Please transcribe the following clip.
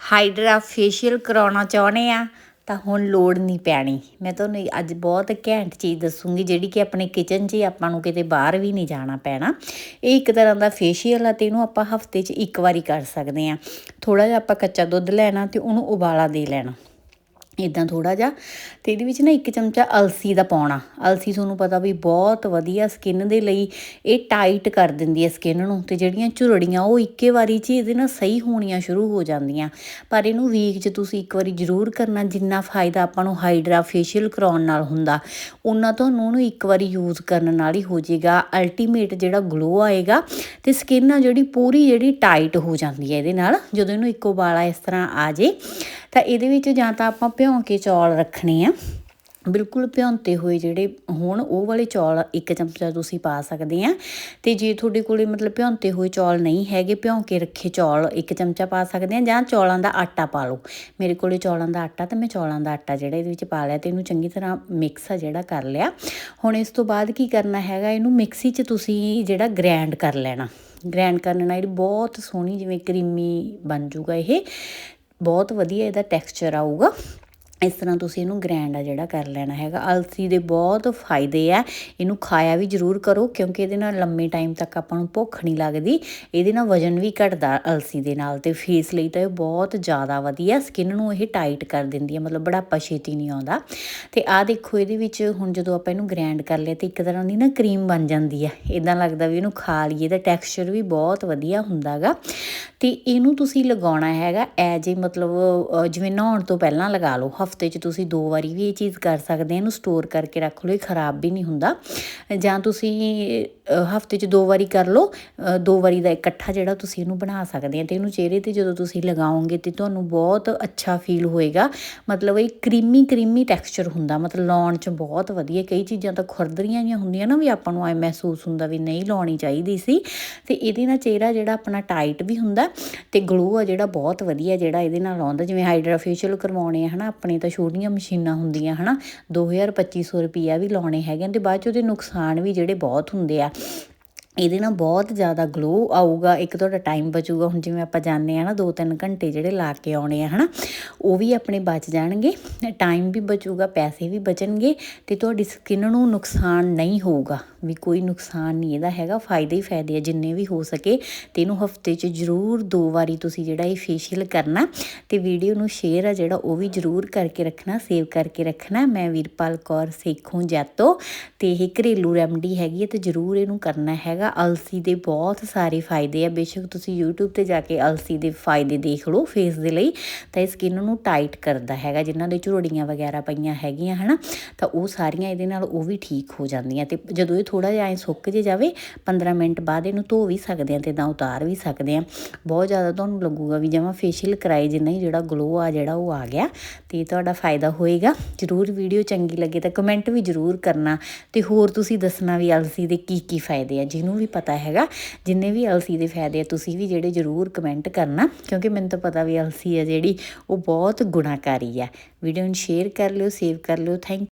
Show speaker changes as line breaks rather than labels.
Hydra facial ਕਰਾਉਣਾ ਚਾਹੁੰਦੇ ਆ, ਤਾਂ ਹੁਣ ਲੋੜ ਨਹੀਂ ਪੈਣੀ। ਮੈਂ ਤੁਹਾਨੂੰ ਅੱਜ ਬਹੁਤ ਘੈਂਟ ਚੀਜ਼ ਦੱਸੂਗੀ, ਜਿਹੜੀ ਕਿ ਆਪਣੇ ਕਿਚਨ 'ਚ ਹੀ ਆਪਾਂ ਨੂੰ ਕਿਤੇ ਬਾਹਰ ਵੀ ਨਹੀਂ ਜਾਣਾ ਪੈਣਾ। ਇਹ ਇੱਕ ਤਰ੍ਹਾਂ ਦਾ ਫੇਸ਼ੀਅਲ ਆ ਤੇ ਇਹਨੂੰ ਆਪਾਂ ਹਫ਼ਤੇ 'ਚ ਇੱਕ ਵਾਰੀ ਕਰ ਸਕਦੇ ਆ। ਥੋੜਾ ਜਿਹਾ ਆਪਾਂ ਕੱਚਾ ਦੁੱਧ ਲੈਣਾ ਤੇ ਉਹਨੂੰ ਉਬਾਲਾ ਦੇ ਲੈਣਾ। ਇਦਾਂ ਥੋੜਾ ਜਿਹਾ। ਤੇ ਇਹਦੇ ਵਿੱਚ ਨਾ ਇੱਕ ਚਮਚਾ ਅਲਸੀ ਦਾ ਪਾਉਣਾ। ਅਲਸੀ ਤੁਹਾਨੂੰ ਪਤਾ ਵੀ ਬਹੁਤ ਵਧੀਆ ਸਕਿਨ ਦੇ ਲਈ ਇਹ ਟਾਈਟ ਕਰ ਦਿੰਦੀ ਹੈ ਸਕਿਨ ਨੂੰ। ਤੇ ਜਿਹੜੀਆਂ ਝੁਰੜੀਆਂ, ਉਹ ਇੱਕੇ ਵਾਰੀ 'ਚ ਇਹਦੇ ਨਾਲ ਸਹੀ ਹੋਣੀਆਂ ਸ਼ੁਰੂ ਹੋ ਜਾਂਦੀਆਂ। ਪਰ ਇਹਨੂੰ ਵੀਕ 'ਚ ਤੁਸੀਂ ਇੱਕ ਵਾਰੀ ਜ਼ਰੂਰ ਕਰਨਾ, ਜਿੰਨਾ ਫਾਇਦਾ ਆਪਾਂ ਨੂੰ ਹਾਈਡਰਾ ਫੇਸ਼ੀਅਲ ਕਰਾਉਣ ਨਾਲ ਹੁੰਦਾ ਉਹਨਾਂ ਤੁਹਾਨੂੰ ਉਹਨੂੰ ਇੱਕ ਵਾਰੀ ਯੂਜ਼ ਕਰਨ ਨਾਲ ਹੀ ਹੋ ਜਾਏਗਾ। ਅਲਟੀਮੇਟ ਜਿਹੜਾ ਗਲੋ ਆਏਗਾ ਤੇ ਸਕਿਨ ਆ ਜਿਹੜੀ ਪੂਰੀ ਜਿਹੜੀ ਟਾਈਟ ਹੋ ਜਾਂਦੀ ਹੈ ਇਹਦੇ ਨਾਲ, ਜਦੋਂ ਇਹਨੂੰ ਇੱਕੋ ਵਾਲਾ ਇਸ ਤਰ੍ਹਾਂ ਆ ਜੇ। ਤਾਂ ਇਹਦੇ ਵਿੱਚ ਜਾਂ ਤਾਂ ਆਪਾਂ ਭਿਉਂ ਕੇ ਚੌਲ ਰੱਖਣੇ ਆ। ਬਿਲਕੁਲ ਭਿਉਂਤੇ ਹੋਏ ਜਿਹੜੇ ਹੁਣ, ਉਹ ਵਾਲੇ ਚੌਲ ਇੱਕ ਚਮਚਾ ਤੁਸੀਂ ਪਾ ਸਕਦੇ ਆ। ਤੇ ਜੇ ਤੁਹਾਡੇ ਕੋਲੇ ਮਤਲਬ ਭਿਉਂਤੇ ਹੋਏ ਚੌਲ ਨਹੀਂ ਹੈਗੇ ਭਿਉਂ ਕੇ ਰੱਖੇ ਚੌਲ ਇੱਕ ਚਮਚਾ ਪਾ ਸਕਦੇ ਆ ਜਾਂ ਚੌਲਾਂ ਦਾ ਆਟਾ ਪਾ ਲਓ। ਮੇਰੇ ਕੋਲੇ ਚੌਲਾਂ ਦਾ ਆਟਾ ਤੇ ਮੈਂ ਚੌਲਾਂ ਦਾ ਆਟਾ ਜਿਹੜਾ ਇਹਦੇ ਵਿੱਚ ਪਾ ਲਿਆ ਤੇ ਇਹਨੂੰ ਚੰਗੀ ਤਰ੍ਹਾਂ ਮਿਕਸ ਆ ਜਿਹੜਾ ਕਰ ਲਿਆ। ਹੁਣ ਇਸ ਤੋਂ ਬਾਅਦ ਕੀ ਕਰਨਾ ਹੈਗਾ, ਇਹਨੂੰ ਮਿਕਸੀ 'ਚ ਤੁਸੀਂ ਜਿਹੜਾ ਗ੍ਰਾਈਂਡ ਕਰ ਲੈਣਾ। ਗ੍ਰਾਈਂਡ ਕਰਨ ਨਾਲ ਬਹੁਤ ਸੋਹਣੀ ਜਿਵੇਂ ਕਰੀਮੀ ਬਣ ਜੂਗਾ ਇਹ, ਬਹੁਤ ਵਧੀਆ ਇਹਦਾ ਟੈਕਸਚਰ ਆਊਗਾ। ਇਸ ਤਰ੍ਹਾਂ ਤੁਸੀਂ ਇਹਨੂੰ ਗ੍ਰੈਂਡ ਆ ਜਿਹੜਾ ਕਰ ਲੈਣਾ ਹੈਗਾ। ਅਲਸੀ ਦੇ ਬਹੁਤ ਫਾਇਦੇ ਆ। ਇਹਨੂੰ ਖਾਇਆ ਵੀ ਜ਼ਰੂਰ ਕਰੋ, ਕਿਉਂਕਿ ਇਹਦੇ ਨਾਲ ਲੰਮੇ ਟਾਈਮ ਤੱਕ ਆਪਾਂ ਨੂੰ ਭੁੱਖ ਨਹੀਂ ਲੱਗਦੀ। ਇਹਦੇ ਨਾਲ ਵਜਨ ਵੀ ਘਟਦਾ ਅਲਸੀ ਦੇ ਨਾਲ ਤੇ ਫੇਸ ਲਈ ਤਾਂ ਇਹ ਬਹੁਤ ਜ਼ਿਆਦਾ ਵਧੀਆ। ਸਕਿਨ ਨੂੰ ਇਹ ਟਾਈਟ ਕਰ ਦਿੰਦੀ ਹੈ ਮਤਲਬ ਬੜਾ ਛੇਤੀ ਨਹੀਂ ਆਉਂਦਾ। ਤੇ ਆਹ ਦੇਖੋ, ਇਹਦੇ ਵਿੱਚ ਹੁਣ ਜਦੋਂ ਆਪਾਂ ਇਹਨੂੰ ਗ੍ਰੈਂਡ ਕਰ ਲਿਆ ਤੇ ਇੱਕ ਤਰ੍ਹਾਂ ਦੀ ਨਾ ਕਰੀਮ ਬਣ ਜਾਂਦੀ ਹੈ ਇਦਾਂ ਲੱਗਦਾ ਵੀ ਇਹਨੂੰ ਖਾ ਲਈਏ ਇਹਦਾ ਟੈਕਸਚਰ ਵੀ ਬਹੁਤ ਵਧੀਆ ਹੁੰਦਾਗਾ ਤੇ ਇਹਨੂੰ ਤੁਸੀਂ ਲਗਾਉਣਾ ਹੈਗਾ ਐਜ ਏ ਮਤਲਬ ਜਿਵੇਂ ਨਹਾਉਣ ਤੋਂ ਪਹਿਲਾਂ ਲਗਾ ਲਓ ਹਫ਼ਤੇ 'ਚ ਤੁਸੀਂ ਦੋ ਵਾਰੀ ਵੀ ਇਹ ਚੀਜ਼ ਕਰ ਸਕਦੇ ਆ, ਇਹਨੂੰ ਸਟੋਰ ਕਰਕੇ ਰੱਖ ਲਓ, ਇਹ ਖਰਾਬ ਵੀ ਨਹੀਂ ਹੁੰਦਾ। ਜਾਂ ਤੁਸੀਂ ਹਫ਼ਤੇ 'ਚ ਦੋ ਵਾਰੀ ਕਰ ਲਓ ਦੋ ਵਾਰੀ ਦਾ ਇਕੱਠਾ ਜਿਹੜਾ ਤੁਸੀਂ ਇਹਨੂੰ ਬਣਾ ਸਕਦੇ ਆ। ਤੇ ਇਹਨੂੰ ਚਿਹਰੇ ਤੇ ਜਦੋਂ ਤੁਸੀਂ ਲਗਾਓਗੇ ਤੇ ਤੁਹਾਨੂੰ ਬਹੁਤ ਅੱਛਾ ਫੀਲ ਹੋਏਗਾ। ਮਤਲਬ ਇਹ ਕਰੀਮੀ ਕਰੀਮੀ ਟੈਕਸਚਰ ਹੁੰਦਾ। ਮਤਲਬ ਲਾਉਣ 'ਚ ਬਹੁਤ ਵਧੀਆ। ਕਈ ਚੀਜ਼ਾਂ ਤਾਂ ਖੁਰਦਰੀਆਂ ਜੀਆਂ ਹੁੰਦੀਆਂ ਨਾ ਵੀ ਆਪਾਂ ਨੂੰ ਐ ਮਹਿਸੂਸ ਹੁੰਦਾ ਵੀ ਨਹੀਂ ਲਾਉਣੀ ਚਾਹੀਦੀ ਸੀ। ਤੇ ਇਹਦੇ ਨਾਲ ਚਿਹਰਾ ਜਿਹੜਾ ਆਪਣਾ ਟਾਈਟ ਵੀ ਹੁੰਦਾ। ਤੇ ਗਲੋ ਆ ਜਿਹੜਾ ਬਹੁਤ ਵਧੀਆ ਜਿਹੜਾ ਇਹਦੇ ਨਾਲ ਆਉਂਦਾ। ਜਿਵੇਂ ਹਾਈਡਰਾ ਫੇਸ਼ੀਅਲ ਕਰਵਾਉਣੇ ਆ, ਹਨਾ, ਆਪਣੇ ਤਾਂ ਛੋਟੀਆਂ ਮਸ਼ੀਨਾਂ ਹੁੰਦੀਆਂ, ਹਨਾ? 2000 2500 ਰੁਪਈਆ ਵੀ ਲਾਉਣੇ ਹੈਗੇ ਤੇ ਬਾਅਦ ਚ ਉਹਦੇ ਨੁਕਸਾਨ ਵੀ ਜਿਹੜੇ ਬਹੁਤ ਹੁੰਦੇ ਆ। ਇਹਦੇ ਨਾਲ ਬਹੁਤ ਜ਼ਿਆਦਾ ਗਲੋ ਆਊਗਾ। ਇੱਕ ਤੁਹਾਡਾ ਟਾਈਮ ਬਚੂਗਾ। ਹੁਣ ਜਿਵੇਂ ਆਪਾਂ ਜਾਣਦੇ ਆ ਨਾ 2-3 ਘੰਟੇ ਜਿਹੜੇ ਲਾ ਕੇ ਆਉਣੇ ਆ, ਹਨਾ, ਉਹ ਵੀ ਆਪਣੇ ਬਚ ਜਾਣਗੇ। ਟਾਈਮ ਵੀ ਬਚੂਗਾ, ਪੈਸੇ ਵੀ ਬਚਣਗੇ ਤੇ ਤੁਹਾਡੀ ਸਕਿਨ ਨੂੰ ਨੁਕਸਾਨ ਨਹੀਂ ਹੋਊਗਾ। ਵੀ ਕੋਈ ਨੁਕਸਾਨ ਨਹੀਂ ਇਹਦਾ ਹੈਗਾ। ਫਾਇਦੇ ਹੀ ਫਾਇਦੇ ਆ, ਜਿੰਨੇ ਵੀ ਹੋ ਸਕੇ। ਤੇ ਇਹਨੂੰ ਹਫ਼ਤੇ 'ਚ ਜ਼ਰੂਰ ਦੋ ਵਾਰੀ ਤੁਸੀਂ ਜਿਹੜਾ ਇਹ ਫੇਸ਼ੀਅਲ ਕਰਨਾ। ਤੇ ਵੀਡੀਓ ਨੂੰ ਸ਼ੇਅਰ ਆ ਜਿਹੜਾ, ਉਹ ਵੀ ਜ਼ਰੂਰ ਕਰਕੇ ਰੱਖਣਾ ਸੇਵ ਕਰਕੇ ਰੱਖਣਾ। ਮੈਂ ਵੀਰਪਾਲ ਕੌਰ ਸੇਖੋਂ ਜੈਤੋ ਤੇ ਇਹ ਘਰੇਲੂ ਰੈਮਡੀ ਹੈਗੀ ਹੈ ਤੇ ਜ਼ਰੂਰ ਇਹਨੂੰ ਕਰਨਾ ਹੈਗਾ। ਅਲਸੀ ਦੇ ਬਹੁਤ ਸਾਰੇ ਫਾਇਦੇ ਆ। ਬੇਸ਼ੱਕ ਤੁਸੀਂ YouTube ਤੇ ਜਾ ਕੇ ਅਲਸੀ ਦੇ ਫਾਇਦੇ ਦੇਖ ਲਓ ਫੇਸ ਦੇ ਲਈ। ਤਾਂ ਇਹ ਸਕਿਨ ਨੂੰ ਟਾਈਟ ਕਰਦਾ ਹੈਗਾ, ਜਿਨ੍ਹਾਂ ਦੇ ਝੁਰੜੀਆਂ ਵਗੈਰਾ ਪਈਆਂ ਹੈਗੀਆਂ, ਹਨਾ? ਤਾਂ ਉਹ ਸਾਰੀਆਂ ਇਹਦੇ ਨਾਲ ਉਹ ਵੀ ਠੀਕ ਹੋ ਜਾਂਦੀਆਂ ਤੇ ਜਦੋਂ ਇਹ ਥੋੜਾ ਜਿਹਾ ਐ ਸੁੱਕ ਜੇ ਜਾਵੇ 15 ਮਿੰਟ ਬਾਅਦ ਇਹਨੂੰ ਧੋ ਵੀ ਸਕਦੇ ਆ ਤੇ ਇਦਾਂ ਉਤਾਰ ਵੀ ਸਕਦੇ ਆ। ਬਹੁਤ ਜ਼ਿਆਦਾ ਤੁਹਾਨੂੰ ਲੱਗੂਗਾ ਵੀ ਜਮਾ ਫੇਸ਼ੀਅਲ ਕਰਾਏ ਜਿੰਨਾ ਹੀ ਜਿਹੜਾ ਗਲੋ ਆ ਜਿਹੜਾ ਉਹ ਆ ਗਿਆ ਤੇ ਤੁਹਾਡਾ ਫਾਇਦਾ ਹੋਏਗਾ। ਜਰੂਰ ਵੀਡੀਓ ਚੰਗੀ ਲੱਗੇ ਤਾਂ ਕਮੈਂਟ ਵੀ ਜਰੂਰ ਕਰਨਾ ਤੇ ਹੋਰ ਤੁਸੀਂ ਦੱਸਣਾ ਵੀ ਅਲਸੀ ਦੇ ਕੀ ਕੀ ਫਾਇਦੇ ਆ, ਜਿਹਨੂੰ ਵੀ ਪਤਾ ਹੈਗਾ। ਜਿੰਨੇ ਵੀ ਅਲਸੀ ਦੇ ਫਾਇਦੇ ਆ, ਤੁਸੀਂ ਵੀ ਜਿਹੜੇ ਜ਼ਰੂਰ ਕਮੈਂਟ ਕਰਨਾ, ਕਿਉਂਕਿ ਮੈਨੂੰ ਤਾਂ ਪਤਾ ਵੀ ਅਲਸੀ ਆ ਜਿਹੜੀ, ਉਹ ਬਹੁਤ ਗੁਣਾਕਾਰੀ ਆ। ਵੀਡੀਓ ਨੂੰ ਸ਼ੇਅਰ ਕਰ ਲਿਓ ਸੇਵ ਕਰ ਲਿਓ ਥੈਂਕ